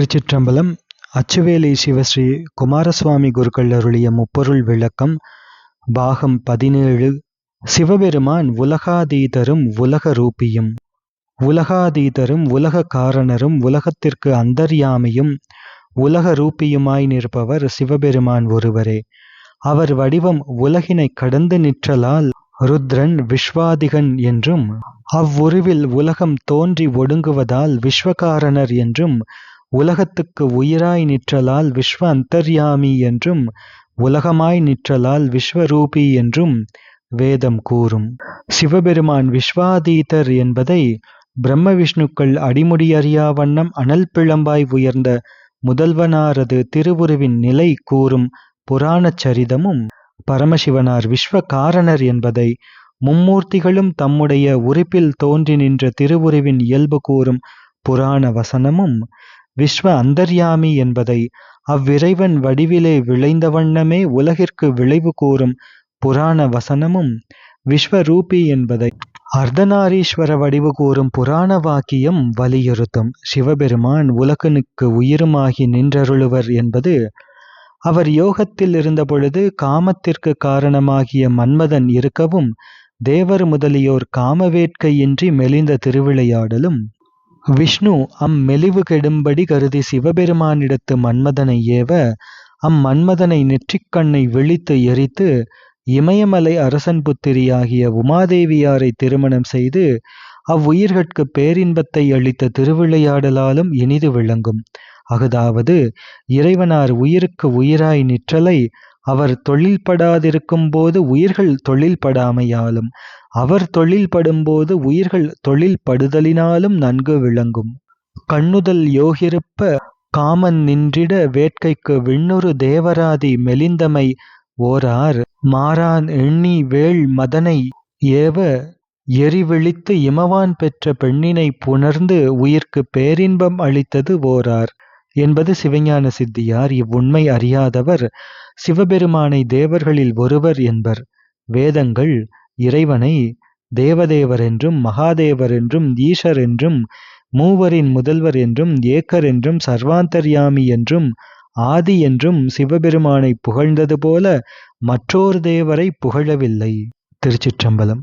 திருச்சிற்றம்பலம் அச்சுவேலி சிவஸ்ரீ குமாரசுவாமி குருக்கள் அருளிய முப்பொருள் விளக்கம் பாகம் பதினேழு. சிவபெருமான் உலகாதீதரும் உலக ரூபியும் உலகாதீதரும் உலக காரணரும் உலகத்திற்கு அந்தர்யாமியும் உலக ரூபியுமாய் நிற்பவர் சிவபெருமான் ஒருவரே. அவர் வடிவம் உலகினை கடந்து நிற்றலால் ருத்ரன் விஸ்வாதிகன் என்றும் அவ்வுருவில் உலகம் தோன்றி ஒடுங்குவதால் விஸ்வகாரணர் என்றும் உலகத்துக்கு உயிராய் நிற்றலால் விஸ்வ அந்தர்யாமி என்றும் உலகமாய் நிற்றலால் விஸ்வரூபி என்றும் வேதம் கூறும். சிவபெருமான் விஸ்வாதீதர் என்பதை பிரம்ம விஷ்ணுக்கள் அடிமுடியறியா வண்ணம் அனல் பிழம்பாய் உயர்ந்த முதல்வனாரது திருவுருவின் நிலை கூறும் புராணச் சரிதமும் பரமசிவனார் விஸ்வகாரணர் என்பதை மும்மூர்த்திகளும் தம்முடைய உறுப்பில் தோன்றி நின்ற திருவுருவின் இயல்பு கூறும் புராண வசனமும் விஸ்வ அந்தர்யாமி என்பதை அவ்விறைவன் வடிவிலே விளைந்த வண்ணமே உலகிற்கு விளைவு கூறும் புராண வசனமும் விஸ்வரூபி என்பதை அர்த்தநாரீஸ்வர வடிவு கூறும் புராண வாக்கியம் வலியுறுத்தும். சிவபெருமான் உலகனுக்கு உயிருமாகி நின்றருளுவர் என்பது அவர் யோகத்தில் இருந்தபொழுது காமத்திற்கு காரணமாகிய மன்மதன் இருக்கவும் தேவர் முதலியோர் காமவேட்கையின்றி மெலிந்த திருவிளையாடலும் விஷ்ணு அம்மெலிவு கெடும்படி கருதி சிவபெருமானிடத்து மன்மதனை ஏவ அம்மன்மதனை நெற்றிக்கண்ணை விழித்து எரித்து இமயமலை அரசன் புத்திரியாகிய உமாதேவியாரை திருமணம் செய்து அவ்வுயிர்கட்கு பேரின்பத்தை அளித்த திருவிளையாடலாலும் இனிது விளங்கும். அஃதாவது இறைவனார் உயிருக்கு உயிராய் நிற்றலை அவர் தொழில்படாதிருக்கும் போது உயிர்கள் தொழில்படாமையாலும் அவர் தொழில்படும்போது உயிர்கள் தொழில்படுதலினாலும் நன்கு விளங்கும். கண்ணுதல் யோகிருப்ப காமன் நின்றிட வேட்கைக்கு விண்ணுறு தேவராதி மெலிந்தமை ஓரார் மாறான் எண்ணி வேள் மதனை ஏவ எரிவிழித்து இமவான் பெற்ற பெண்ணினை புணர்ந்து உயிர்க்கு பேரின்பம் அளித்தது ஓரார். என்பது சிவஞான சித்தியார். இவ்வுண்மை அறியாதவர் சிவபெருமானை தேவர்களில் ஒருவர் என்பர். வேதங்கள் இறைவனை தேவதேவர் என்றும் மகாதேவர் என்றும் ஈஷர் என்றும் மூவரின் முதல்வர் என்றும் ஏக்கர் என்றும் சர்வாந்தர்யாமி என்றும் ஆதி என்றும் சிவபெருமானை புகழ்ந்தது போல மற்றோர் தேவரை புகழவில்லை. திருச்சிற்றம்பலம்.